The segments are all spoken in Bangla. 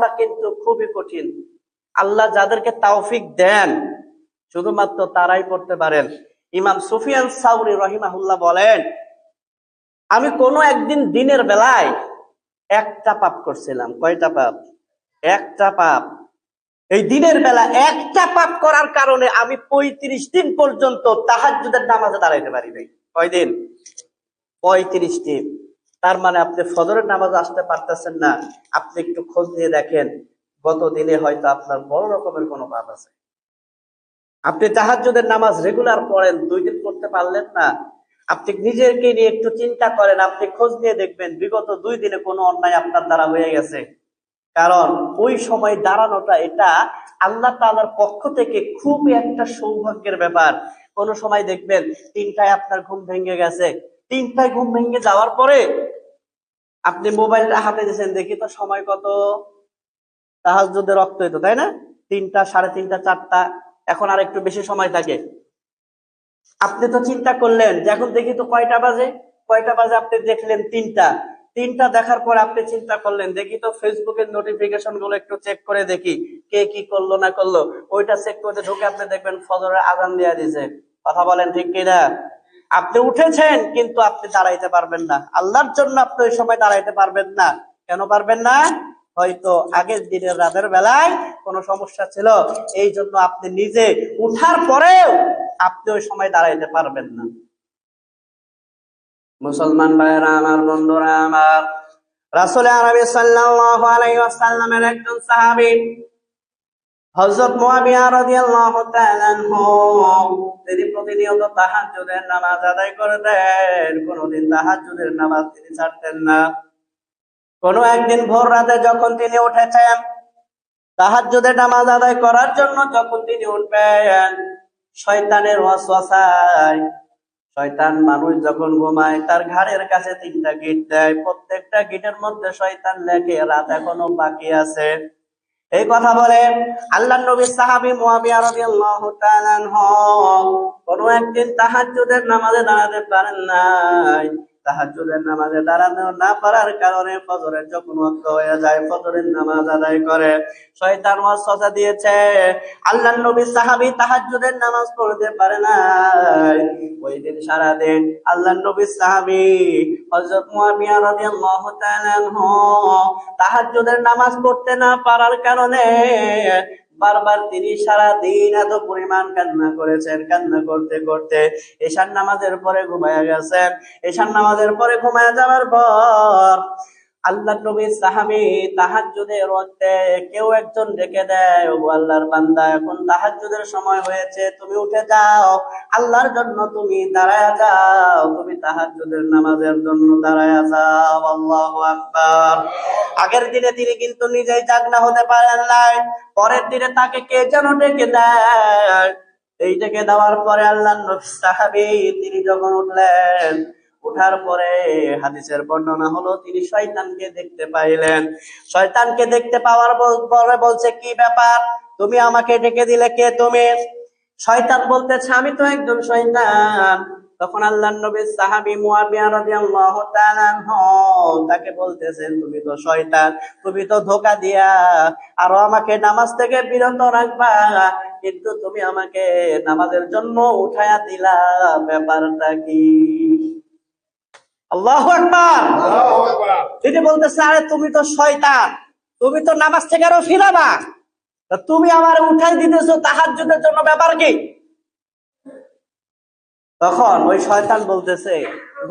পাওয়াটা কিন্তু খুবই কঠিন। আল্লাহ যাদেরকে তাওফিক দেন, শুধুমাত্র তারাই পড়তে পারেন। ইমাম সুফিয়ান সাউরি রহিমাহুল্লাহ বলেন, আমি কোনো একদিন দিনের বেলায় একটা পাপ করছিলাম। কয়টা পাপ? একটা পাপ। এই দিনের বেলা একটা পাপ করার কারণে আমি পঁয়ত্রিশ দিন পর্যন্ত তাহাজ্জুদের নামাজে দাঁড়াইতে পারি নাই। কয়দিন? পঁয়ত্রিশ দিন। তার মানে আপনি ফজরের নামাজ আসতে পারতেছেন না। আপনি একটু খোঁজ নিয়ে দেখেন, গত দিনে হয়তো আপনার বড় রকমের কোনো পাপ আছে। আপনি তাহাজ্জুদের নামাজ রেগুলার পড়েন, দুই দিন করতে পারলেন না। আপনি নিজেকে নিয়ে একটু চিন্তা করেন, আপনি খোঁজ নিয়ে দেখবেন, বিগত দুই দিনে কোনো অন্যায় আপনার দ্বারা হয়ে গেছে। কারণ ওই সময় দাঁড়ানোটা, এটা আল্লাহ তাআলার পক্ষ থেকে খুবই একটা সৌভাগ্যের ব্যাপার। কোন সময় দেখবেন, তিনটায় আপনার ঘুম ভেঙে গেছে। তিনটায় ঘুম ভেঙে যাওয়ার পরে আপনি মোবাইলটা হাতে দিয়েছেন, দেখি তো সময় কত? তাহাজ্জুদের রক্ত হইতো, তাই না? তিনটা, সাড়ে তিনটা, চারটা, এখন আর একটু বেশি সময় থাকে। আপনি তো চিন্তা করলেন যে এখন দেখি তো কয়টা বাজে? কয়টা বাজে আপনি দেখলেন তিনটা। তিনটা দেখার পর আপনি চিন্তা করলেন, দেখি তো ফেসবুকের নোটিফিকেশনগুলো একটু চেক করে দেখি, কে কি করল না করল। ওইটা চেক করতে ঢুকে আপনি দেখবেন ফজরের আজান দিয়ে দিয়েছে। কথা বলেন ঠিক কিনা? আপনি উঠেছেন, কিন্তু আপনি দাঁড়াইতে পারবেন না। আল্লাহর জন্য আপনি ওই সময় দাঁড়াইতে পারবেন না। কেন পারবেন না? হয়তো আগের দিনের রাতের বেলায় কোনো সমস্যা ছিল, এই জন্য আপনি নিজে উঠার পরেও আপনি ওই সময় দাঁড়াইতে পারবেন না। মুসলমান ভাইয়েরা, আমার বন্ধুরা, আমার রাসুল আরবি সাল্লাল্লাহু আলাইহি ওয়াসাল্লামের একজন সাহাবী হযরত মুয়াবিয়া রাদিয়াল্লাহু তাআলা তিনি প্রতিনিয়ত তাহাজ্জুদের নামাজ আদায় করতেন। কোনদিন তাহাজ্জুদের নামাজ তিনি ছাড়তেন না। কোন একদিন ভোর রাতে যখন তিনি উঠেছেন তাহাজ্জুদের নামাজ আদায় করার জন্য যখন তিনি উঠবেন, শয়তানের ওয়াসওয়াসায় শয়তান মানুষ যখন ঘুমায়, তার ঘাড়ের কাছে তিনটা গিট দেয়। প্রত্যেকটা গিটের মধ্যে শয়তান লেখে, রাত এখনও বাকি আছে। এই কথা বলে আল্লাহ নবী সাহাবি মুয়াবিয়া রাদিয়াল্লাহু তাআলা কোন একদিন তাহাজ্জুদের নামাজে দাঁড়াতে পারেন নাই। তাহাজ্জুদের নামাজে দাঁড়ানো না পারার কারণে ফজরের যখন হয়ে যায়, ফজরের নামাজ আদায় করে। শয়তান ওয়াসওয়াসা দিয়েছে নবী সাহাবী নামাজ পড়তে পারে না ওই দিন সারা দিন আল্লাহ নবী সাহাবী হযরত মুয়াবিয়া রাদিয়াল্লাহু তাআলা তাহাজ্জুদের নামাজ পড়তে না পারার কারণে বারবার তিনি সারা দিন এত পরিমাণ কান্না করেছেন, কান্না করতে করতে এশার নামাজের পরে ঘুমায়া গেছেন। এশার নামাজের পরে ঘুমায় যাওয়ার পর আল্লাহ নবী সাহাবি তাহাজ্জুদের মধ্যে কেউ একজন ডেকে দেয় ও আল্লাহর বান্দা, এখন তাহাজ্জুদের সময় হয়েছে, তুমি উঠে যাও, আল্লাহর জন্য তুমি দাঁড়ায় যাও, তুমি তাহাজ্জুদের নামাজের জন্য দাঁড়ায় যাও, আল্লাহু আকবার। আগের দিনে তিনি কিন্তু নিজেই জাগনা হতে পারেন নাই, পরের দিনে তাকে কে যেন ডেকে দেয়? এই ডেকে দেওয়ার পরে আল্লাহ সাহাবি তিনি যখন উঠলেন উঠার পরে হাদিসের বর্ণনা হলো, তিনি শয়তানকে দেখতে পাইলেন। শয়তানকে দেখতে পাওয়ার পরে বলছে, কি ব্যাপার? তুমি আমাকে ডেকে দিলে কে তুমি? শয়তান বলতেছে, আমি তো একজন শয়তান। তখন আল্লাহ নবী সাহাবী মুয়াবিয়া রাদিয়াল্লাহু তাআলা তাকে বলতেছেন, তুমি তো শয়তান, তুমি তো ধোকা দিয়া আর আমাকে নামাজ থেকে বিরত রাখবা। কিন্তু তুমি আমাকে নামাজের জন্য উঠায়া দিলা। ব্যাপারটা কি? আল্লাহু আকবার। তিনি বলতেছে আরে তুমি তো শয়তান তুমি তো নামাজ থেকে আরও ফিরাবা তুমি আমার উঠাই দিতেছো তাহাজ্জুদের জন্য ব্যাপার কি? তখন ওই শয়তান বলতেছে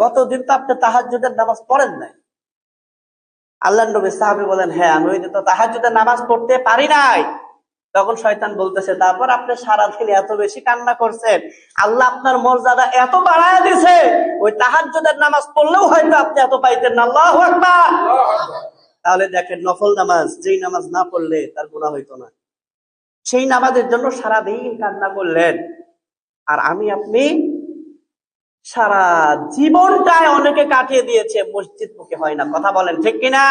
গতদিন তো আপনি তাহাজ্জুদের নামাজ পড়েন নাই। আল্লাহ নবী সাহাবি বলেন হ্যাঁ আমি ওই তো তাহাজ্জুদের নামাজ পড়তে পারি নাই। তখন শয়তান বলতেছে, তারপর আপনি সারাদিন এত বেশি কান্না করছেন, আল্লাহ আপনার মর্যাদা এত বাড়ায় দিছে, ওই তাহাজ্জুদের নামাজ পড়লেও হয়তো আপনি এত পাইতেন না। আল্লাহু তাহলে দেখেন, নফল নামাজ, যেই নামাজ না পড়লে তার গুনাহ হইতো না। সেই নামাজের জন্য সারাদিন কান্না করলেন। আর আমি, আপনি সারা জীবনটায় অনেকে কাটিয়ে দিয়েছে, মসজিদ মুখে হয় না। কথা বলেন ঠিক কিনা?